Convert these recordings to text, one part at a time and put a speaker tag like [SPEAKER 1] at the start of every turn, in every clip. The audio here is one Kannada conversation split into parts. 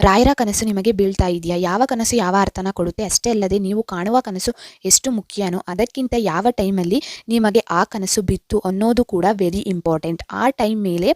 [SPEAKER 1] ರಾಯರ ಕನಸು ನಿಮಗೆ ಬೀಳ್ತಾ ಇದೆಯಾ? ಯಾವ ಕನಸು ಯಾವ ಅರ್ಥನ ಕೊಡುತ್ತೆ? ಅಷ್ಟೇ ಅಲ್ಲದೆ ನೀವು ಕಾಣುವ ಕನಸು ಎಷ್ಟು ಮುಖ್ಯನೋ ಅದಕ್ಕಿಂತ ಯಾವ ಟೈಮಲ್ಲಿ ನಿಮಗೆ ಆ ಕನಸು ಬಿತ್ತು ಅನ್ನೋದು ಕೂಡ ವೆರಿ ಇಂಪಾರ್ಟೆಂಟ್ ಆ ಟೈಮ್ ಮೇಲೆ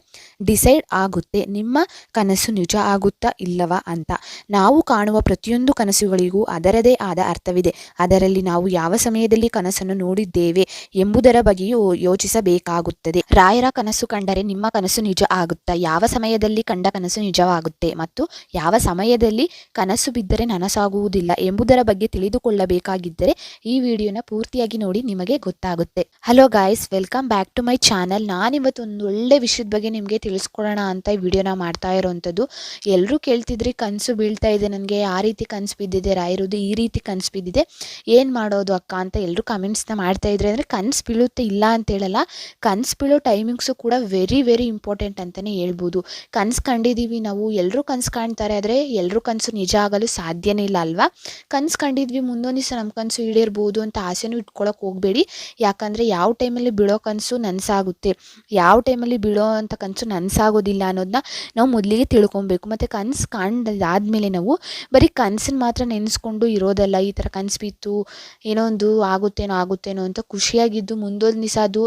[SPEAKER 1] ಡಿಸೈಡ್ ಆಗುತ್ತೆ, ನಿಮ್ಮ ಕನಸು ನಿಜ ಆಗುತ್ತಾ ಇಲ್ಲವಾ ಅಂತ. ನಾವು ಕಾಣುವ ಪ್ರತಿಯೊಂದು ಕನಸುಗಳಿಗೂ ಅದರದೇ ಆದ ಅರ್ಥವಿದೆ. ಅದರಲ್ಲಿ ನಾವು ಯಾವ ಸಮಯದಲ್ಲಿ ಕನಸನ್ನು ನೋಡಿದ್ದೇವೆ ಎಂಬುದರ ಬಗ್ಗೆಯೂ ಯೋಚಿಸಬೇಕಾಗುತ್ತದೆ. ರಾಯರ ಕನಸು ಕಂಡರೆ ನಿಮ್ಮ ಕನಸು ನಿಜ ಆಗುತ್ತಾ? ಯಾವ ಸಮಯದಲ್ಲಿ ಕಂಡ ಕನಸು ನಿಜವಾಗುತ್ತೆ? ಮತ್ತು ಯಾವ ಸಮಯದಲ್ಲಿ ಕನಸು ಬಿದ್ದರೆ ನನಸಾಗುವುದಿಲ್ಲ ಎಂಬುದರ ಬಗ್ಗೆ ತಿಳಿದುಕೊಳ್ಳಬೇಕಾಗಿದ್ದರೆ ಈ ವಿಡಿಯೋನ ಪೂರ್ತಿಯಾಗಿ ನೋಡಿ ನಿಮಗೆ ಗೊತ್ತಾಗುತ್ತೆ. Hello guys welcome back to my channel ನಾನಿವತ್ತು ಒಂದು ಒಳ್ಳೆ ವಿಷಯದ ಬಗ್ಗೆ ನಿಮಗೆ ತಿಳಿಸ್ಕೊಡೋಣ ಅಂತ ಈ ವಿಡಿಯೋನ ಮಾಡ್ತಾ ಇರೋವಂಥದ್ದು ಎಲ್ಲರೂ ಕೇಳ್ತಿದ್ರಿ, ಕನಸು ಬೀಳ್ತಾ ಇದೆ ನನಗೆ, ಆ ರೀತಿ ಕನಸು ಬಿದ್ದಿದೆ ರಾಯಿರೋದು ಈ ರೀತಿ ಕನಸು ಬಿದ್ದಿದೆ. ಏನು ಮಾಡೋದು ಅಕ್ಕ ಅಂತ ಎಲ್ಲರೂ ಕಮೆಂಟ್ಸ್ನ ಮಾಡ್ತಾ ಇದ್ರೆ ಅಂದರೆ ಕನಸು ಬೀಳುತ್ತೆ ಇಲ್ಲ ಅಂತ ಹೇಳಲ್ಲ. ಕನಸು ಬೀಳೋ ಟೈಮಿಂಗ್ಸು ಕೂಡ ವೆರಿ ವೆರಿ ಇಂಪಾರ್ಟೆಂಟ್ ಅಂತಲೇ ಹೇಳ್ಬೋದು. ಕನಸು ಕಂಡಿದ್ದೀವಿ ನಾವು ಎಲ್ಲರೂ ಕನಸು ಕಾಣ್ತಾರೆ ಆದರೆ ಎಲ್ಲರೂ ಕನಸು ನಿಜ ಆಗಲು ಸಾಧ್ಯನೇ ಇಲ್ಲ ಅಲ್ವಾ? ಕನಸು ಕಂಡಿದ್ವಿ ಮುಂದೊಂದು ದಿವಸ ನಮ್ಮ ಕನಸು ಈಡೇರ್ಬೋದು ಅಂತ ಆಸೆನೂ ಇಟ್ಕೊಳಕ್ಕೆ ಹೋಗಬೇಡಿ. ಯಾಕಂದರೆ ಯಾವ ಟೈಮಲ್ಲಿ ಬೀಳೋ ಕನಸು ನನಸಾಗುತ್ತೆ. ಯಾವ ಟೈಮಲ್ಲಿ ಬೀಳೋ ಅಂಥ ಕನಸು ನನಸಾಗೋದಿಲ್ಲ ಅನ್ನೋದನ್ನ ನಾವು ಮೊದಲಿಗೆ ತಿಳ್ಕೊಬೇಕು. ಮತ್ತು ಕನಸು ಕಂಡಾದ್ಮೇಲೆ ನಾವು ಬರೀ ಕನಸನ್ನ ಮಾತ್ರ ನೆನೆಸ್ಕೊಂಡು ಇರೋದಲ್ಲ, ಈ ಥರ ಕನಸು ಬಿತ್ತು ಏನೋ ಒಂದು ಆಗುತ್ತೇನೋ ಆಗುತ್ತೇನೋ ಅಂತ ಖುಷಿಯಾಗಿದ್ದು ಮುಂದೊಂದು ದಿವಸ ಅದು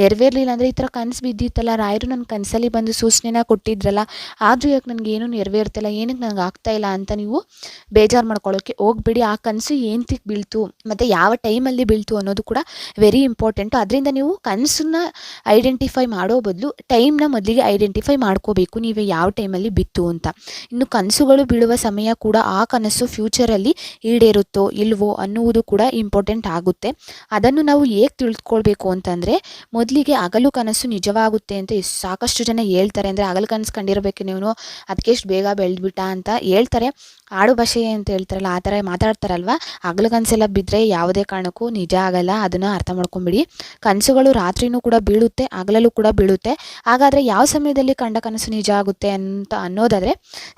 [SPEAKER 1] ನೆರವೇರಲಿಲ್ಲ ಅಂದರೆ ಈ ಥರ ಕನಸು ಬಿದ್ದಿತ್ತಲ್ಲ. ರಾಯರು ನನ್ನ ಕನಸಲ್ಲಿ ಬಂದು ಸೂಚನೆನ ಕೊಟ್ಟಿದ್ರಲ್ಲ, ಆದರೂ ಯಾಕೆ ನೆರವೇರ್ತಲ್ಲ? ಏನೂ ನೆರವೇರ್ತಿಲ್ಲ ನನಗೆ ಇಲ್ಲ ಅಂತ ನೀವು ಬೇಜಾರು ಮಾಡ್ಕೊಳ್ಳೋಕ್ಕೆ ಹೋಗ್ಬೇಡಿ. ಆ ಕನಸು ಏನಕ್ಕೆ ಬೀಳ್ತು, ಮತ್ತು ಯಾವ ಟೈಮಲ್ಲಿ ಬೀಳ್ತು ಅನ್ನೋದು ಕೂಡ ವೆರಿ ಇಂಪಾರ್ಟೆಂಟು ಅದರಿಂದ ನೀವು ಕನಸನ್ನ ಐಡೆಂಟಿಫೈ ಮಾಡೋ ಬದಲು ಟೈಮ್ನ ಮೊದಲಿಗೆ ಐಡೆಂಟಿಫೈ ಮಾಡ್ಕೋಬೇಕು, ನೀವು ಯಾವ ಟೈಮಲ್ಲಿ ಬಿತ್ತು ಅಂತ. ಇನ್ನು ಕನಸುಗಳು ಬೀಳುವ ಸಮಯ ಕೂಡ ಆ ಕನಸು ಫ್ಯೂಚರಲ್ಲಿ ಈಡೇರುತ್ತೋ ಇಲ್ವೋ ಅನ್ನುವುದು ಕೂಡ ಇಂಪಾರ್ಟೆಂಟ್ ಆಗುತ್ತೆ. ಅದನ್ನು ನಾವು ಹೇಗೆ ತಿಳ್ಕೊಳ್ಬೇಕು ಅಂತಂದರೆ, ಮೊದಲಿಗೆ ಹಗಲು ಕನಸು ನಿಜವಾಗುತ್ತೆ ಅಂತ ಸಾಕಷ್ಟು ಜನ ಹೇಳ್ತಾರೆ. ಅಂದರೆ ಹಗಲು ಕನಸು ಕಂಡಿರಬೇಕು ನೀವು. ಅದಕ್ಕೆ ಎಷ್ಟು ಬೇಗ ಬೆಳೆದ್ಬಿಟ್ಟ ಅಂತ ಹೇಳ್ತಾರೆ. ಆಡು ಭಾಷೆ ಅಂತ ಹೇಳ್ತಾರಲ್ಲ, ಆ ಥರ ಮಾತಾಡ್ತಾರಲ್ವಾ? ಹಗಲು ಕನಸೆಲ್ಲ ಬಿದ್ದರೆ ಯಾವುದೇ ಕಾರಣಕ್ಕೂ ನಿಜ ಆಗಲ್ಲ, ಅದನ್ನು ಅರ್ಥ ಮಾಡ್ಕೊಂಬಿಡಿ. ಕನಸುಗಳು ರಾತ್ರಿನೂ ಕೂಡ ಬೀಳುತ್ತೆ, ಹಗಲಲ್ಲೂ ಕೂಡ ಬೀಳುತ್ತೆ. ಹಾಗಾದರೆ ಯಾವ ಸಮಯದಲ್ಲಿ ಕಂಡ ಕನಸು ನಿಜ ಆಗುತ್ತೆ ಅಂತ ಅನ್ನೋದಾದರೆ,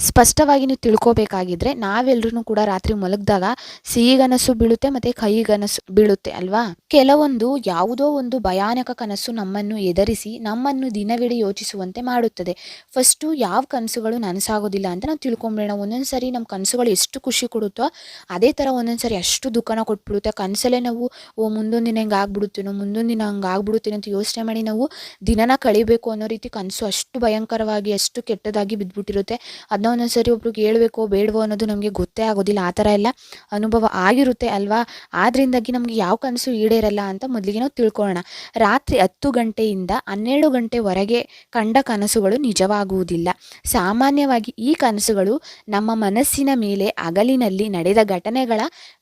[SPEAKER 1] ಸ್ಪಷ್ಟವಾಗಿ ನೀವು ತಿಳ್ಕೊಬೇಕಾಗಿದ್ರೆ ನಾವೆಲ್ಲರೂ ಕೂಡ ರಾತ್ರಿ ಮಲಗಿದಾಗ ಸಿಹಿಗನಸು ಬೀಳುತ್ತೆ ಮತ್ತು ಕಹಿಗನಸು ಬೀಳುತ್ತೆ ಅಲ್ವಾ? ಕೆಲವೊಂದು ಯಾವುದೋ ಒಂದು ಭಯಾನಕ ಕನಸು ನಮ್ಮನ್ನು ಎದರಿಸಿ, ನಮ್ಮನ್ನು ದಿನವಿಡೀ ಯೋಚಿಸುವಂತೆ ಮಾಡುತ್ತದೆ. ಫಸ್ಟು ಯಾವ ಕನಸುಗಳು ನನಸಾಗೋದಿಲ್ಲ ಅಂತ ನಾವು ತಿಳ್ಕೊಂಬಿಡೋಣ. ಒಂದೊಂದು ಸರಿ ನಮ್ಮ ಕನಸುಗಳು ಎಷ್ಟು ಖುಷಿ ಕೊಡುತ್ತೋ ಅದೇ ಥರ ಒಂದೊಂದು ಸರಿ ಅಷ್ಟು ದುಃಖನ ಕೊಟ್ಬಿಡುತ್ತೆ. ಕನಸಲ್ಲೇ ನಾವು, ಓ, ಮುಂದೊಂದು ದಿನ ಹೆಂಗೆ ಆಗ್ಬಿಡುತ್ತೇನೋ, ಮುಂದೊಂದು ದಿನ ಹಂಗೆ ಆಗ್ಬಿಡುತ್ತೇನೋ ಅಂತ ಯೋಚನೆ ಮಾಡಿ ನಾವು ದಿನನ ಕಳಿಬೇಕು ಅನ್ನೋ ರೀತಿ ಕನಸು ಅಷ್ಟು ಭಯಂಕರವಾಗಿ, ಅಷ್ಟು ಕೆಟ್ಟದಾಗಿ ಬಿದ್ದುಬಿಟ್ಟಿರುತ್ತೆ ಅದನ್ನ ಒಂದೊಂದು ಸರಿ ಒಬ್ರಿಗೆ ಹೇಳ್ಬೇಕೋ, ಬೇಡವೋ ಅನ್ನೋದು ನಮಗೆ ಗೊತ್ತೇ ಆಗೋದಿಲ್ಲ. ಆ ಥರ ಎಲ್ಲ ಅನುಭವ ಆಗಿರುತ್ತೆ ಅಲ್ವಾ? ಆದ್ರಿಂದಾಗಿ ನಮಗೆ ಯಾವ ಕನಸು ಈಡೇರಲ್ಲ ಅಂತ ಮೊದಲಿಗೆ ನಾವು ತಿಳ್ಕೊಳ್ಳೋಣ. ರಾತ್ರಿ ಹತ್ತು ಗಂಟೆಯಿಂದ ಹನ್ನೆರಡು ಗಂಟೆವರೆಗೆ ಕಂಡ ಕನಸುಗಳು ನಿಜವಾಗುವುದಿಲ್ಲ. ಸಾಮಾನ್ಯವಾಗಿ ಈ ಕನಸುಗಳು ನಮ್ಮ ಮನಸ್ಸಿನ ಮೇಲೆ ಹಗಲಿನಲ್ಲಿ ನಡೆದ ಘಟನೆಗಳ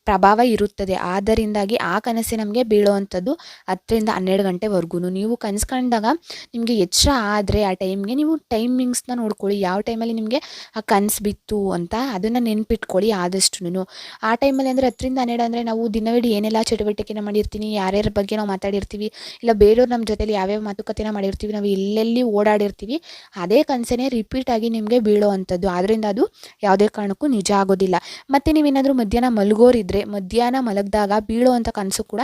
[SPEAKER 1] ಪ್ರಭಾವ ಇರುತ್ತದೆ. ಆದ್ದರಿಂದಾಗಿ ಆ ಕನಸೇ ನಮಗೆ ಬೀಳುವಂಥದ್ದು ಹತ್ತರಿಂದ ಹನ್ನೆರಡು ಗಂಟೆವರೆಗೂ ನೀವು ಕನಸು ಕಂಡಾಗ ನಿಮಗೆ ಎಚ್ಚರ ಆದರೆ ಆ ಟೈಮ್ಗೆ ನೀವು ಟೈಮಿಂಗ್ಸ್ನ ನೋಡ್ಕೊಳ್ಳಿ. ಯಾವ ಟೈಮಲ್ಲಿ ನಿಮಗೆ ಆ ಕನಸು ಬಿತ್ತು ಅಂತ ಅದನ್ನು ನೆನ್ಪಿಟ್ಕೊಳ್ಳಿ ಆದಷ್ಟು ಆ ಟೈಮಲ್ಲಿ ಅಂದರೆ ಹತ್ತರಿಂದ ಹನ್ನೆರಡು ಅಂದರೆ ನಾವು ದಿನವಿಡಿ ಏನೆಲ್ಲ ಚಟುವಟಿಕೆನ ಮಾಡಿರ್ತೀನಿ, ಯಾರ್ಯಾರ ಬಗ್ಗೆ ನಾವು ಮಾತಾಡಿರ್ತೀವಿ, ಇಲ್ಲ ಬೇರೆಯವ್ರು ನಮ್ಮ ಜೊತೆಲಿ ಯಾವ್ಯಾವ ಮಾತುಕತೆನ ಮಾಡಿರ್ತೀವಿ, ನಾವು ಎಲ್ಲೆಲ್ಲಿ ಓಡಾಡಿರ್ತೀವಿ, ಅದೇ ಕನಸನ್ನೇ ರಿಪೀಟಾಗಿ ನಿಮಗೆ ಬೀಳೋ ಅಂಥದ್ದು ಆದ್ದರಿಂದ ಅದು ಯಾವುದೇ ಕಾರಣಕ್ಕೂ ನಿಜ ಆಗೋದಿಲ್ಲ. ಮತ್ತು ನೀವೇನಾದರೂ ಮಧ್ಯಾಹ್ನ ಮಲಗೋರಿದ್ರೆ ಮಧ್ಯಾಹ್ನ ಮಲಗಿದಾಗ ಬೀಳುವಂಥ ಕನಸು ಕೂಡ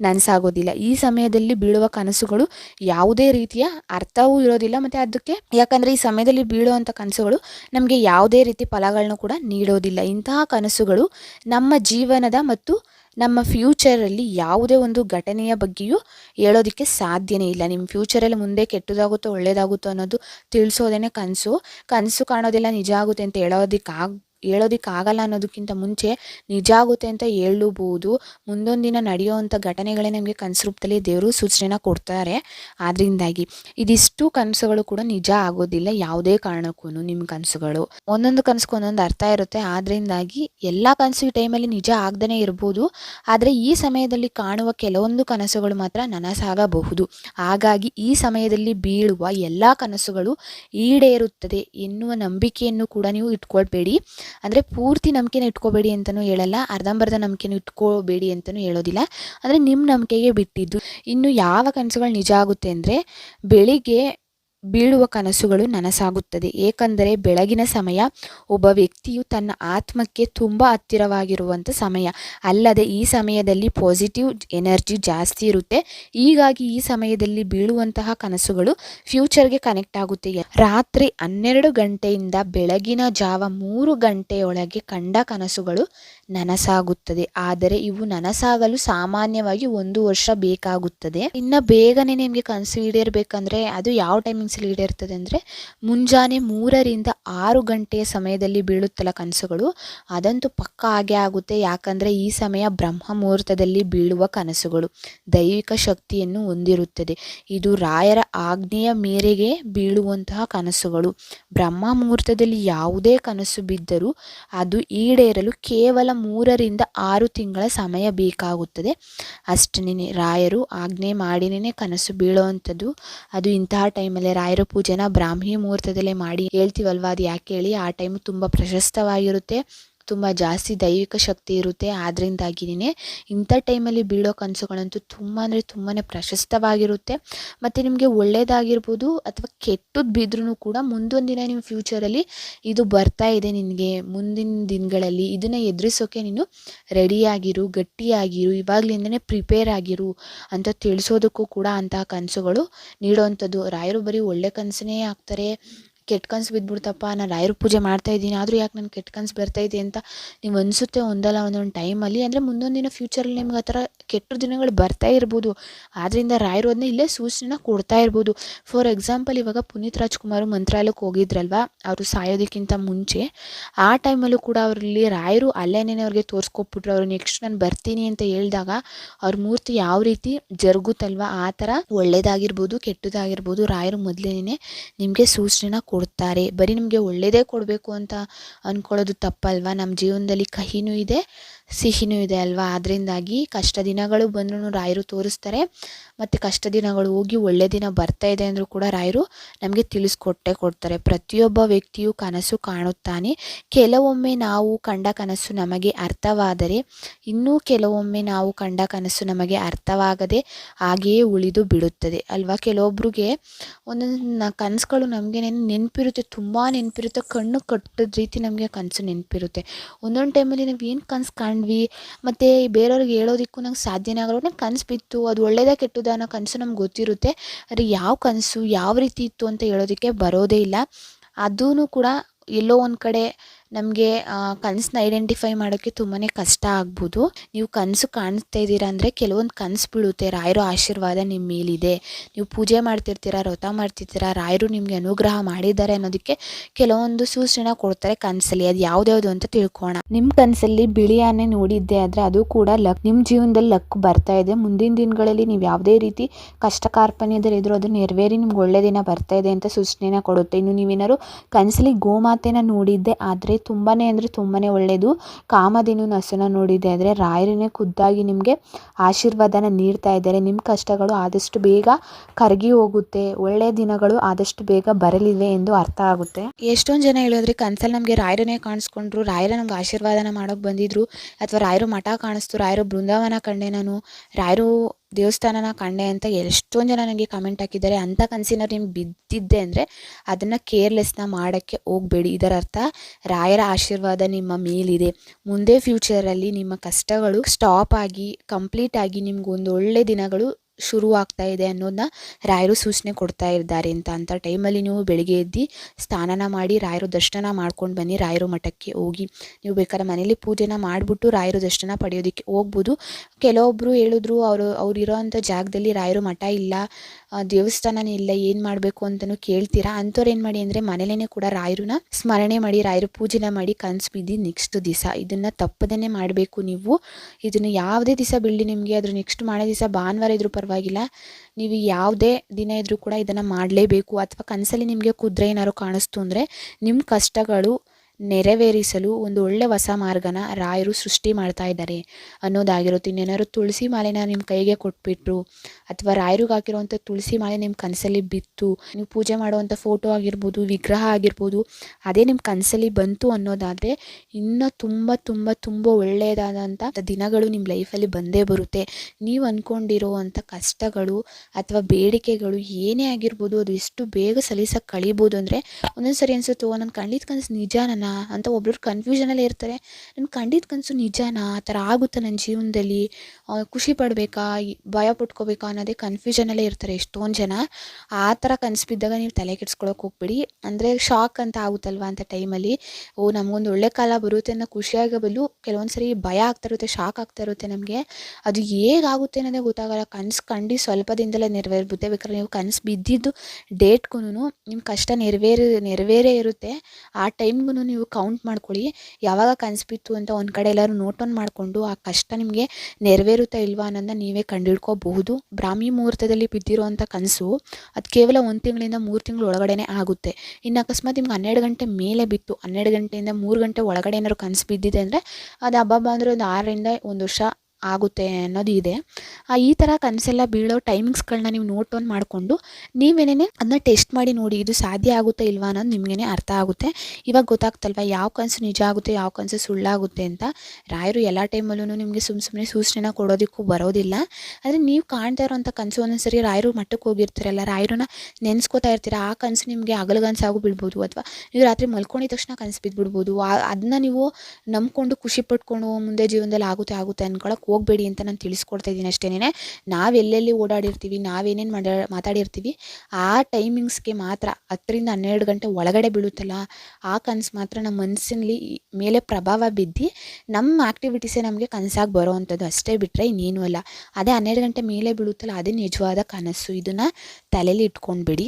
[SPEAKER 1] ನನಸಾಗೋದಿಲ್ಲ. ಈ ಸಮಯದಲ್ಲಿ ಬೀಳುವ ಕನಸುಗಳು ಯಾವುದೇ ರೀತಿಯ ಅರ್ಥವೂ ಇರೋದಿಲ್ಲ. ಮತ್ತು ಅದಕ್ಕೆ ಯಾಕಂದರೆ ಈ ಸಮಯದಲ್ಲಿ ಬೀಳುವಂಥ ಕನಸುಗಳು ನಮಗೆ ಯಾವುದೇ ರೀತಿ ಫಲಗಳನ್ನು ಕೂಡ ನೀಡೋದಿಲ್ಲ. ಇಂತಹ ಕನಸುಗಳು ನಮ್ಮ ಜೀವನದ ಮತ್ತು ನಮ್ಮ ಫ್ಯೂಚರಲ್ಲಿ ಯಾವುದೇ ಒಂದು ಘಟನೆಯ ಬಗ್ಗೆಯೂ ಹೇಳೋದಕ್ಕೆ ಸಾಧ್ಯನೇ ಇಲ್ಲ. ನಿಮ್ಮ ಫ್ಯೂಚರಲ್ಲಿ ಮುಂದೆ ಕೆಟ್ಟದಾಗುತ್ತೋ ಒಳ್ಳೆಯದಾಗುತ್ತೋ ಅನ್ನೋದು ತಿಳಿಸೋದೇ ಕನಸು. ಕನಸು ಕಾಣೋದೆಲ್ಲ ನಿಜ ಆಗುತ್ತೆ ಅಂತ ಹೇಳೋದಕ್ಕೆ ಆಗ ಹೇಳೋದಕ್ಕಾಗಲ್ಲ ಅನ್ನೋದಕ್ಕಿಂತ ಮುಂಚೆ ನಿಜ ಆಗುತ್ತೆ ಅಂತ ಹೇಳಬಹುದು. ಮುಂದೊಂದು ದಿನ ನಡೆಯುವಂಥ ಘಟನೆಗಳೇ ನಮಗೆ ಕನಸು ರೂಪದಲ್ಲಿ ದೇವರು ಸೂಚನೆನ ಕೊಡ್ತಾರೆ. ಆದ್ದರಿಂದಾಗಿ ಇದಿಷ್ಟು ಕನಸುಗಳು ಕೂಡ ನಿಜ ಆಗೋದಿಲ್ಲ ಯಾವುದೇ ಕಾರಣಕ್ಕೂ ನಿಮ್ಮ ಕನಸುಗಳು. ಒಂದೊಂದು ಕನಸಿಗೆ ಒಂದೊಂದು ಅರ್ಥ ಇರುತ್ತೆ. ಆದ್ದರಿಂದಾಗಿ ಎಲ್ಲ ಕನಸು ಈ ಟೈಮಲ್ಲಿ ನಿಜ ಆಗದೇ ಇರ್ಬೋದು. ಆದರೆ ಈ ಸಮಯದಲ್ಲಿ ಕಾಣುವ ಕೆಲವೊಂದು ಕನಸುಗಳು ಮಾತ್ರ ನನಸಾಗಬಹುದು. ಹಾಗಾಗಿ ಈ ಸಮಯದಲ್ಲಿ ಬೀಳುವ ಎಲ್ಲ ಕನಸುಗಳು ಈಡೇರುತ್ತದೆ ಎನ್ನುವ ನಂಬಿಕೆಯನ್ನು ಕೂಡ ನೀವು ಇಟ್ಕೊಳ್ಬೇಡಿ. ಅಂದರೆ ಪೂರ್ತಿ ನಂಬಿಕೆನ ಇಟ್ಕೋಬೇಡಿ ಅಂತಲೂ ಹೇಳಲ್ಲ, ಅರ್ಧಂಬರ್ಧ ನಂಬಿಕೆನ ಇಟ್ಕೋಬೇಡಿ ಅಂತಲೂ ಹೇಳೋದಿಲ್ಲ. ಅಂದರೆ ನಿಮ್ಮ ನಂಬಿಕೆಗೆ ಬಿಟ್ಟಿದ್ದು. ಇನ್ನು ಯಾವ ಕನಸುಗಳು ನಿಜ ಆಗುತ್ತೆ ಅಂದರೆ, ಬೆಳಿಗ್ಗೆ ಬೀಳುವ ಕನಸುಗಳು ನನಸಾಗುತ್ತದೆ. ಏಕೆಂದರೆ ಬೆಳಗಿನ ಸಮಯ ಒಬ್ಬ ವ್ಯಕ್ತಿಯು ತನ್ನ ಆತ್ಮಕ್ಕೆ ತುಂಬ ಹತ್ತಿರವಾಗಿರುವಂಥ ಸಮಯ. ಅಲ್ಲದೆ ಈ ಸಮಯದಲ್ಲಿ ಪಾಸಿಟಿವ್ ಎನರ್ಜಿ ಜಾಸ್ತಿ ಇರುತ್ತೆ. ಹೀಗಾಗಿ ಈ ಸಮಯದಲ್ಲಿ ಬೀಳುವಂತಹ ಕನಸುಗಳು ಫ್ಯೂಚರ್ಗೆ ಕನೆಕ್ಟ್ ಆಗುತ್ತೆ. ರಾತ್ರಿ ಹನ್ನೆರಡು ಗಂಟೆಯಿಂದ ಬೆಳಗಿನ ಜಾವ ಮೂರು ಗಂಟೆಯೊಳಗೆ ಕಂಡ ಕನಸುಗಳು ನನಸಾಗುತ್ತದೆ. ಆದರೆ ಇವು ನನಸಾಗಲು ಸಾಮಾನ್ಯವಾಗಿ ಒಂದು ವರ್ಷ ಬೇಕಾಗುತ್ತದೆ. ಇನ್ನು ಬೇಗನೆ ನಿಮಗೆ ಕನಸು ಈಡೇರಬೇಕಂದ್ರೆ ಅದು ಯಾವ ಟೈಮಿಂಗ್ಸಲ್ಲಿ ಈಡೇರ್ತದೆ ಅಂದರೆ ಮುಂಜಾನೆ ಮೂರರಿಂದ ಆರು ಗಂಟೆಯ ಸಮಯದಲ್ಲಿ ಬೀಳುತ್ತಲ್ಲ ಕನಸುಗಳು. ಅದಂತೂ ಪಕ್ಕ ಹಾಗೆ ಆಗುತ್ತೆ. ಯಾಕಂದರೆ ಈ ಸಮಯ ಬ್ರಹ್ಮ ಮುಹೂರ್ತದಲ್ಲಿ ಬೀಳುವ ಕನಸುಗಳು. ದೈವಿಕ ಶಕ್ತಿಯನ್ನು ಹೊಂದಿರುತ್ತದೆ. ಇದು ರಾಯರ ಆಜ್ಞೆಯ ಮೇರೆಗೆ ಬೀಳುವಂತಹ ಕನಸುಗಳು. ಬ್ರಹ್ಮ ಮುಹೂರ್ತದಲ್ಲಿ ಯಾವುದೇ ಕನಸು ಬಿದ್ದರೂ ಅದು ಈಡೇರಲು ಕೇವಲ ಮೂರರಿಂದ ಆರು ತಿಂಗಳ ಸಮಯ ಬೇಕಾಗುತ್ತದೆ. ಅಷ್ಟನೇ ರಾಯರು ಆಜ್ಞೆ ಮಾಡಿನೇ ಕನಸು ಬೀಳುವಂಥದ್ದು. ಅದು ಇಂತಹ ಟೈಮಲ್ಲಿ ರಾಯರ ಪೂಜೆನ ಬ್ರಾಹ್ಮಿ ಮುಹೂರ್ತದಲ್ಲೇ ಮಾಡಿ ಹೇಳ್ತೀವಲ್ವಾ? ಅದು ಯಾಕೆ ಹೇಳಿ? ಆ ಟೈಮ್ ತುಂಬ ಪ್ರಶಸ್ತವಾಗಿರುತ್ತೆ. ತುಂಬ ಜಾಸ್ತಿ ದೈವಿಕ ಶಕ್ತಿ ಇರುತ್ತೆ. ಆದ್ದರಿಂದಾಗಿಯೇ ಇಂಥ ಟೈಮಲ್ಲಿ ಬೀಳೋ ಕನಸುಗಳಂತೂ ತುಂಬ ಅಂದರೆ ತುಂಬಾ ಪ್ರಶಸ್ತವಾಗಿರುತ್ತೆ. ಮತ್ತು ನಿಮಗೆ ಒಳ್ಳೆಯದಾಗಿರ್ಬೋದು ಅಥವಾ ಕೆಟ್ಟದ್ದು ಬಿದ್ರೂ ಕೂಡ ಮುಂದೊಂದು ದಿನ ನಿಮ್ಮ ಫ್ಯೂಚರಲ್ಲಿ ಇದು ಬರ್ತಾ ಇದೆ ನಿನಗೆ. ಮುಂದಿನ ದಿನಗಳಲ್ಲಿ ಇದನ್ನು ಎದುರಿಸೋಕೆ ನೀನು ರೆಡಿಯಾಗಿರು, ಗಟ್ಟಿಯಾಗಿರು, ಇವಾಗಲಿಂದನೇ ಪ್ರಿಪೇರ್ ಆಗಿರು ಅಂತ ತಿಳಿಸೋದಕ್ಕೂ ಕೂಡ ಅಂತಹ ಕನಸುಗಳು ನೀಡೋವಂಥದ್ದು ರಾಯರು ಬರೀ ಒಳ್ಳೆ ಕನಸನ್ನೇ ಹಾಕ್ತಾರೆ ಕೆಟ್ಟ ಕನಸು ಬಿದ್ದುಬಿಡ್ತಪ್ಪ ನಾನು ರಾಯರು ಪೂಜೆ ಮಾಡ್ತಾ ಇದ್ದೀನಿ, ಆದರೂ ಯಾಕೆ ನನಗೆ ಕೆಟ್ಟ ಕನಸು ಬರ್ತಾ ಇದೆ ಅಂತ ನೀವು ಅನಿಸುತ್ತೆ ಒಂದಲ್ಲ ಒಂದೊಂದು ಟೈಮಲ್ಲಿ ಅಂದರೆ ಮುಂದೊಂದು ದಿನ ಫ್ಯೂಚರಲ್ಲಿ ನಿಮ್ಗೆ ಆ ಥರ ಕೆಟ್ಟ ದಿನಗಳು ಬರ್ತಾ ಇರ್ಬೋದು. ಆದ್ದರಿಂದ ರಾಯರು ಅದನ್ನ ಇಲ್ಲೇ ಸೂಚನೆನ ಕೊಡ್ತಾ ಇರ್ಬೋದು. ಫಾರ್ ಎಕ್ಸಾಂಪಲ್ ಇವಾಗ ಪುನೀತ್ ರಾಜ್ಕುಮಾರ್ ಮಂತ್ರಾಲಯಕ್ಕೆ ಹೋಗಿದ್ರಲ್ವ? ಅವರು ಸಾಯೋದಕ್ಕಿಂತ ಮುಂಚೆ. ಆ ಟೈಮಲ್ಲೂ ಕೂಡ ಅವರಲ್ಲಿ ರಾಯರು ಅಲ್ಲೇನೇ ಅವ್ರಿಗೆ ತೋರಿಸ್ಕೊಟ್ಬಿಟ್ರು, ಅವರು ನೆಕ್ಸ್ಟ್ ನಾನು ಬರ್ತೀನಿ ಅಂತ ಹೇಳಿದಾಗ ಅವ್ರ ಮೂರ್ತಿ ಯಾವ ರೀತಿ ಜರುಗುತ್ತಲ್ವ? ಆ ಥರ ಒಳ್ಳೇದಾಗಿರ್ಬೋದು, ಕೆಟ್ಟದಾಗಿರ್ಬೋದು, ರಾಯರು ಮೊದಲೇನೆ ನಿಮಗೆ ಸೂಚನೆನ ಕೊಡ್ತಾರೆ ಬರೀ ನಿಮಗೆ ಒಳ್ಳೆಯದೇ ಕೊಡಬೇಕು ಅಂತ ಅಂದ್ಕೊಳ್ಳೋದು ತಪ್ಪಲ್ವಾ? ನಮ್ಮ ಜೀವನದಲ್ಲಿ ಕಹಿನೂ ಇದೆ. ಸಿಹಿನೂ ಇದೆ ಅಲ್ವಾ? ಅದರಿಂದಾಗಿ ಕಷ್ಟ ದಿನಗಳು ಬಂದ್ರೂ ರಾಯರು ತೋರಿಸ್ತಾರೆ. ಮತ್ತು ಕಷ್ಟ ದಿನಗಳು ಹೋಗಿ ಒಳ್ಳೆ ದಿನ ಬರ್ತಾ ಇದೆ ಅಂದರೂ ಕೂಡ ರಾಯರು ನಮಗೆ ತಿಳಿಸ್ಕೊಟ್ಟೆ ಕೊಡ್ತಾರೆ. ಪ್ರತಿಯೊಬ್ಬ ವ್ಯಕ್ತಿಯು ಕನಸು ಕಾಣುತ್ತಾನೆ. ಕೆಲವೊಮ್ಮೆ ನಾವು ಕಂಡ ಕನಸು ನಮಗೆ ಅರ್ಥವಾದರೆ, ಇನ್ನೂ ಕೆಲವೊಮ್ಮೆ ನಾವು ಕಂಡ ಕನಸು ನಮಗೆ ಅರ್ಥವಾಗದೆ ಹಾಗೆಯೇ ಉಳಿದು ಬಿಡುತ್ತದೆ. ಅಲ್ವಾ? ಕೆಲವೊಬ್ರಿಗೆ ಒಂದೊಂದು ಕನಸುಗಳು ನಮಗೆ ನೆನಪಿರುತ್ತೆ. ತುಂಬ ನೆನಪಿರುತ್ತೆ. ಕಣ್ಣು ಕಟ್ಟಿದ ರೀತಿ ನಮಗೆ ಕನಸು ನೆನಪಿರುತ್ತೆ. ಒಂದೊಂದು ಟೈಮಲ್ಲಿ ನಾವು ಏನು ಕನಸು ಕಂಡ್ವಿ ಮತ್ತು ಬೇರೆಯವ್ರಿಗೆ ಹೇಳೋದಕ್ಕೂ ನಂಗೆ ಸಾಧ್ಯನೇ ಆಗಲ್ಲ. ನಂಗೆ ಕನಸು ಬಿತ್ತು. ಅದು ಒಳ್ಳೆಯದೇ ಕೆಟ್ಟದ ಅನ್ನೋ ಕನಸು ನಮ್ಗೆ ಗೊತ್ತಿರುತ್ತೆ. ಆದರೆ ಯಾವ ಕನಸು, ಯಾವ ರೀತಿ ಇತ್ತು ಅಂತ ಹೇಳೋದಕ್ಕೆ ಬರೋದೇ ಇಲ್ಲ. ಅದೂ ಕೂಡ ಎಲ್ಲೋ ಒಂದು ಕಡೆ ನಮಗೆ ಕನಸನ್ನ ಐಡೆಂಟಿಫೈ ಮಾಡೋಕ್ಕೆ ತುಂಬಾ ಕಷ್ಟ ಆಗ್ಬೋದು. ನೀವು ಕನಸು ಕಾಣಿಸ್ತಾ ಇದ್ದೀರಾ ಅಂದರೆ ಕೆಲವೊಂದು ಕನಸು ಬೀಳುತ್ತೆ. ರಾಯರು ಆಶೀರ್ವಾದ ನಿಮ್ಮ ಮೇಲಿದೆ. ನೀವು ಪೂಜೆ ಮಾಡ್ತಿರ್ತೀರ, ವ್ರತ ಮಾಡ್ತಿರ್ತೀರ, ರಾಯರು ನಿಮಗೆ ಅನುಗ್ರಹ ಮಾಡಿದ್ದಾರೆ ಅನ್ನೋದಕ್ಕೆ ಕೆಲವೊಂದು ಸೂಚನೆ ಕೊಡ್ತಾರೆ ಕನಸಲ್ಲಿ. ಅದು ಯಾವ್ದ್ಯಾವುದು ಅಂತ ತಿಳ್ಕೋಣ ನಿಮ್ಮ ಕನಸಲ್ಲಿ ಬಿಳಿ ನೋಡಿದ್ದೆ ಆದರೆ ಅದು ಕೂಡ ಲಕ್ ನಿಮ್ಮ ಜೀವನದಲ್ಲಿ ಲಕ್ ಬರ್ತಾ ಇದೆ. ಮುಂದಿನ ದಿನಗಳಲ್ಲಿ ನೀವು ಯಾವುದೇ ರೀತಿ ಕಷ್ಟ ಕಾರ್ಪಣ್ಯದಲ್ಲಿ ಇದ್ರೂ ಅದು ನೆರವೇರಿ, ನಿಮ್ಗೆ ಒಳ್ಳೆ ದಿನ ಬರ್ತಾ ಇದೆ ಅಂತ ಸೂಚನೆನ ಕೊಡುತ್ತೆ. ಇನ್ನು ನೀವೇನಾದ್ರು ಕನಸಲ್ಲಿ ಗೋಮಾತೆನ ನೋಡಿದ್ದೆ ಆದರೆ ತುಂಬಾ ಅಂದರೆ ತುಂಬಾ ಒಳ್ಳೆಯದು ಕಾಮಧೇನು ನಸನ ನೋಡಿದೆ ಅಂದರೆ ರಾಯರನ್ನೇ ಖುದ್ದಾಗಿ ನಿಮಗೆ ಆಶೀರ್ವಾದನ ನೀಡ್ತಾ ಇದ್ದಾರೆ. ನಿಮ್ಮ ಕಷ್ಟಗಳು ಆದಷ್ಟು ಬೇಗ ಕರಗಿ ಹೋಗುತ್ತೆ. ಒಳ್ಳೆಯ ದಿನಗಳು ಆದಷ್ಟು ಬೇಗ ಬರಲಿವೆ ಎಂದು ಅರ್ಥ ಆಗುತ್ತೆ. ಎಷ್ಟೊಂದು ಜನ ಹೇಳೋದ್ರೆ ಕನಸಲ್ಲಿ ನಮಗೆ ರಾಯರನ್ನೇ ಕಾಣಿಸ್ಕೊಂಡ್ರು, ರಾಯರ ನಮ್ಗೆ ಆಶೀರ್ವಾದನ ಮಾಡೋಕೆ ಬಂದಿದ್ರು. ಅಥವಾ ರಾಯರು ಮಠ ಕಾಣಿಸ್ತು, ರಾಯರು ಬೃಂದಾವನ ಕಂಡೆ ನಾನು, ರಾಯರು ದೇವಸ್ಥಾನನ ಕಂಡೆ ಅಂತ ಎಷ್ಟೊಂದು ಜನ ನನಗೆ ಕಮೆಂಟ್ ಹಾಕಿದ್ದಾರೆ. ಅಂಥ ಕನಸಿನವ್ರು ನಿಮ್ಗೆ ಬಿದ್ದಿದ್ದೆ ಅಂದರೆ ಅದನ್ನು ಕೇರ್ಲೆಸ್ನ ಮಾಡೋಕ್ಕೆ ಹೋಗಬೇಡಿ. ಇದರ ಅರ್ಥ ರಾಯರ ಆಶೀರ್ವಾದ ನಿಮ್ಮ ಮೇಲಿದೆ. ಮುಂದೆ ಫ್ಯೂಚರಲ್ಲಿ ನಿಮ್ಮ ಕಷ್ಟಗಳು ಸ್ಟಾಪ್ ಆಗಿ ಕಂಪ್ಲೀಟ್ ಆಗಿ ನಿಮ್ಗೊಂದು ಒಳ್ಳೆ ದಿನಗಳು ಶುರು ಆಗ್ತಾ ಇದೆ ಅನ್ನೋದನ್ನ ರಾಯರು ಸೂಚನೆ ಕೊಡ್ತಾ ಇದ್ದಾರೆ ಅಂತ ಅಂಥ ಟೈಮಲ್ಲಿ ನೀವು ಬೆಳಗ್ಗೆ ಎದ್ದು ಸ್ನಾನನ ಮಾಡಿ ರಾಯರು ದರ್ಶನ ಮಾಡ್ಕೊಂಡು ಬನ್ನಿ, ರಾಯರು ಮಠಕ್ಕೆ ಹೋಗಿ. ನೀವು ಬೇಕಾದ್ರೆ ಮನೇಲಿ ಪೂಜೆನ ಮಾಡಿಬಿಟ್ಟು ರಾಯರು ದರ್ಶನ ಪಡೆಯೋದಕ್ಕೆ ಹೋಗ್ಬೋದು. ಕೆಲವೊಬ್ಬರು ಹೇಳಿದ್ರು, ಅವರು, ಅವ್ರು ಇರೋವಂಥ ಜಾಗದಲ್ಲಿ ರಾಯರು ಮಠ ಇಲ್ಲ ದೇವಸ್ಥಾನನೇ ಇಲ್ಲ ಏನು ಮಾಡಬೇಕು ಅಂತಲೂ ಕೇಳ್ತೀರಾ? ಅಂಥವ್ರು ಏನು ಮಾಡಿ ಅಂದರೆ ಮನೇಲೇ ಕೂಡ ರಾಯರನ್ನ ಸ್ಮರಣೆ ಮಾಡಿ, ರಾಯರು ಪೂಜೆನ ಮಾಡಿ ಕನ್ಸ್ ಬಿದ್ದಿ ನೆಕ್ಸ್ಟ್ ದಿವಸ. ಇದನ್ನು ತಪ್ಪದೇನೆ ಮಾಡಬೇಕು ನೀವು. ಇದನ್ನು ಯಾವುದೇ ದಿವಸ ಬಿಳಿ ನಿಮಗೆ ಅದ್ರ ನೆಕ್ಸ್ಟ್ ಮಾಡೋ ದಿವಸ ಭಾನುವಾರ ಇದ್ರು ಪರವಾಗಿಲ್ಲ. ನೀವು ಯಾವುದೇ ದಿನ ಇದ್ದರೂ ಕೂಡ ಇದನ್ನು ಮಾಡಲೇಬೇಕು. ಅಥವಾ ಕನಸಲ್ಲಿ ನಿಮಗೆ ಕುದುರೆ ಏನಾದ್ರು ಕಾಣಿಸ್ತು ಅಂದ್ರೆ ನಿಮ್ಮ ಕಷ್ಟಗಳು ನೆರವೇರಿಸಲು ಒಂದು ಒಳ್ಳೆ ಹೊಸ ಮಾರ್ಗನ ರಾಯರು ಸೃಷ್ಟಿ ಮಾಡ್ತಾ ಇದ್ದಾರೆ. ಅನ್ನೋದಾಗಿರುತ್ತೆ. ಇನ್ನೇನಾದ್ರು ತುಳಸಿ ಮಾಲೆನ ನಿಮ್ಮ ಕೈಗೆ ಕೊಟ್ಬಿಟ್ರು, ಅಥವಾ ರಾಯರಿಗೆ ಹಾಕಿರುವಂಥ ತುಳಸಿ ಮಾಲೆ ನಿಮ್ಮ ಕನಸಲ್ಲಿ ಬಿತ್ತು, ನೀವು ಪೂಜೆ ಮಾಡುವಂಥ ಫೋಟೋ ಆಗಿರ್ಬೋದು, ವಿಗ್ರಹ ಆಗಿರ್ಬೋದು, ಅದೇ ನಿಮ್ಮ ಕನಸಲ್ಲಿ ಬಂತು ಅನ್ನೋದಾದರೆ ಇನ್ನೂ ತುಂಬ ತುಂಬ ತುಂಬ ಒಳ್ಳೆಯದಾದಂಥ ದಿನಗಳು ನಿಮ್ಮ ಲೈಫಲ್ಲಿ ಬಂದೇ ಬರುತ್ತೆ. ನೀವು ಅಂದ್ಕೊಂಡಿರೋವಂಥ ಕಷ್ಟಗಳು ಅಥವಾ ಬೇಡಿಕೆಗಳು ಏನೇ ಆಗಿರ್ಬೋದು, ಅದು ಎಷ್ಟು ಬೇಗ ಸಲೀಸಾಗಿ ಕಳಿಬೋದು ಅಂದರೆ ಒಂದೊಂದು ಸರಿ ಅನಿಸುತ್ತೋ, ನನ್ನ ಕಣ್ಣಿದ ಕನಸು ಅಂತ ಒಬ್ಬರು ಕನ್ಫ್ಯೂಷನಲ್ಲೇ ಇರ್ತಾರೆ. ನನ್ನ ಕಂಡಿದ್ದ ಕನಸು ನಿಜಾನಾ? ಆ ಥರ ಆಗುತ್ತಾ ನನ್ನ ಜೀವನದಲ್ಲಿ? ಖುಷಿ ಪಡಬೇಕಾ? ಭಯ ಪಟ್ಕೋಬೇಕಾ ಅನ್ನೋದೇ ಕನ್ಫ್ಯೂಷನಲ್ಲೇ ಇರ್ತಾರೆ ಎಷ್ಟೊಂದು ಜನ. ಆ ಥರ ಕನಸು ಬಿದ್ದಾಗ ನೀವು ತಲೆ ಕೆಡ್ಸ್ಕೊಳಕ್ಕೆ ಹೋಗ್ಬೇಡಿ. ಅಂದರೆ ಶಾಕ್ ಅಂತ ಆಗುತ್ತಲ್ವ ಅಂತ ಟೈಮಲ್ಲಿ ಓ, ನಮಗೊಂದು ಒಳ್ಳೆ ಕಾಲ ಬರುತ್ತೆ ಅನ್ನೋ ಖುಷಿಯಾಗ ಬದಲು ಕೆಲವೊಂದು ಸರಿ ಭಯ ಆಗ್ತಾ ಇರುತ್ತೆ ಶಾಕ್ ಆಗ್ತಾ ಇರುತ್ತೆ ನಮಗೆ. ಅದು ಹೇಗಾಗುತ್ತೆ ಅನ್ನೋದೇ ಗೊತ್ತಾಗಲ್ಲ. ಕನಸು ಕಂಡು ಸ್ವಲ್ಪ ದಿನದಲ್ಲೇ ನೆರವೇರ್ಬಿಡುತ್ತೆ. ಬೇಕಾದ್ರೆ ನೀವು ಕನಸು ಬಿದ್ದಿದ್ದು ಡೇಟ್ಗೂ ನಿಮ್ಮ ಕಷ್ಟ ನೆರವೇರಿ, ನೆರವೇರೇ ಇರುತ್ತೆ. ಆ ಟೈಮ್ಗೂ ನೀವು ಕೌಂಟ್ ಮಾಡ್ಕೊಳ್ಳಿ. ಯಾವಾಗ ಕನಸು ಬಿತ್ತು ಅಂತ ಒಂದು ಕಡೆ ಎಲ್ಲರೂ ನೋಟ್ ಆನ್ ಮಾಡಿಕೊಂಡು ಆ ಕಷ್ಟ ನಿಮಗೆ ನೆರವೇರುತ್ತಾ ಇಲ್ವಾ ಅನ್ನೋದನ್ನ ನೀವೇ ಕಂಡುಹಿಡ್ಕೋಬಹುದು. ಬ್ರಾಹ್ಮಿ ಮುಹೂರ್ತದಲ್ಲಿ ಬಿದ್ದಿರುವಂಥ ಕನಸು ಅದು ಕೇವಲ ಒಂದು ತಿಂಗಳಿಂದ ಮೂರು ತಿಂಗಳು ಒಳಗಡೆನೇ ಆಗುತ್ತೆ. ಇನ್ನು ಅಕಸ್ಮಾತ್ ನಿಮ್ಗೆ ಹನ್ನೆರಡು ಗಂಟೆ ಮೇಲೆ ಬಿತ್ತು, ಹನ್ನೆರಡು ಗಂಟೆಯಿಂದ ಮೂರು ಗಂಟೆ ಒಳಗಡೆ ಏನಾದ್ರು ಕನಸು ಬಿದ್ದಿದೆ ಅಂದರೆ ಅದು ಹಬ್ಬ ಬಂದರೆ ಒಂದು ಆರರಿಂದ ಒಂದು ವರ್ಷ ಆಗುತ್ತೆ ಅನ್ನೋದು ಇದೆ. ಈ ಥರ ಕನಸೆಲ್ಲ ಬೀಳೋ ಟೈಮಿಂಗ್ಸ್ಗಳನ್ನ ನೀವು ನೋಟ್ ಆನ್ ಮಾಡಿಕೊಂಡು ನೀವೇನೇ ಅದನ್ನ ಟೆಸ್ಟ್ ಮಾಡಿ ನೋಡಿ ಇದು ಸಾಧ್ಯ ಆಗುತ್ತಾ ಇಲ್ವಾ ಅನ್ನೋದು ನಿಮಗೇ ಅರ್ಥ ಆಗುತ್ತೆ. ಇವಾಗ ಗೊತ್ತಾಗ್ತಲ್ವ ಯಾವ ಕನಸು ನಿಜ ಆಗುತ್ತೆ, ಯಾವ ಕನಸು ಸುಳ್ಳಾಗುತ್ತೆ ಅಂತ. ರಾಯರು ಎಲ್ಲ ಟೈಮಲ್ಲೂ ನಿಮಗೆ ಸುಮ್ಮ ಸುಮ್ಮನೆ ಸೂಚನೆನ ಕೊಡೋದಕ್ಕೂ ಬರೋದಿಲ್ಲ. ಆದರೆ ನೀವು ಕಾಣ್ತಾ ಇರೋಂಥ ಕನಸು ಒಂದೊಂದ್ಸರಿ ರಾಯರು ಮಟ್ಟಕ್ಕೆ ಹೋಗಿರ್ತೀರಲ್ಲ ರಾಯರನ್ನ ನೆನೆಸ್ಕೋತಾ ಇರ್ತೀರ, ಆ ಕನಸು ನಿಮಗೆ ಹಗಲಗನಸು ಆಗು ಬಿಡ್ಬೋದು ಅಥವಾ ನೀವು ರಾತ್ರಿ ಮಲ್ಕೊಂಡಿದ ತಕ್ಷಣ ಕನಸು ಬಿದ್ದುಬಿಡ್ಬೋದು ಅದನ್ನ ನೀವು ನಂಬ್ಕೊಂಡು ಖುಷಿ ಪಟ್ಕೊಂಡು ಮುಂದೆ ಜೀವನದಲ್ಲಿ ಆಗುತ್ತೆ ಆಗುತ್ತೆ ಅನ್ಕೊಳಕ್ಕೆ ಹೋಗಬೇಡಿ ಅಂತ ನಾನು ತಿಳಿಸ್ಕೊಡ್ತಾ ಇದ್ದೀನಿ ಅಷ್ಟೇನೆ ನಾವು ಎಲ್ಲೆಲ್ಲಿ ಓಡಾಡಿರ್ತೀವಿ, ನಾವೇನೇನು ಮಾಡ, ಮಾತಾಡಿರ್ತೀವಿ, ಆ ಟೈಮಿಂಗ್ಸ್ಗೆ ಮಾತ್ರ ಹತ್ತರಿಂದ ಹನ್ನೆರಡು ಗಂಟೆ ಒಳಗಡೆ ಬೀಳುತ್ತಲ್ಲ, ಆ ಕನಸು ಮಾತ್ರ ನಮ್ಮ ಮನಸ್ಸಿನಲ್ಲಿ ಮೇಲೆ ಪ್ರಭಾವ ಬಿದ್ದು ನಮ್ಮ ಆ್ಯಕ್ಟಿವಿಟೀಸೇ ನಮಗೆ ಕನಸಾಗಿ ಬರೋ ಅಂಥದ್ದು ಅಷ್ಟೇ ಬಿಟ್ಟರೆ ಇನ್ನೇನು ಅಲ್ಲ. ಅದೇ ಹನ್ನೆರಡು ಗಂಟೆ ಮೇಲೆ ಬೀಳುತ್ತಲ್ಲ, ಅದೇ ನಿಜವಾದ ಕನಸು. ಇದನ್ನು ತಲೆಯಲ್ಲಿ ಇಟ್ಕೊಂಡ್ಬಿಡಿ.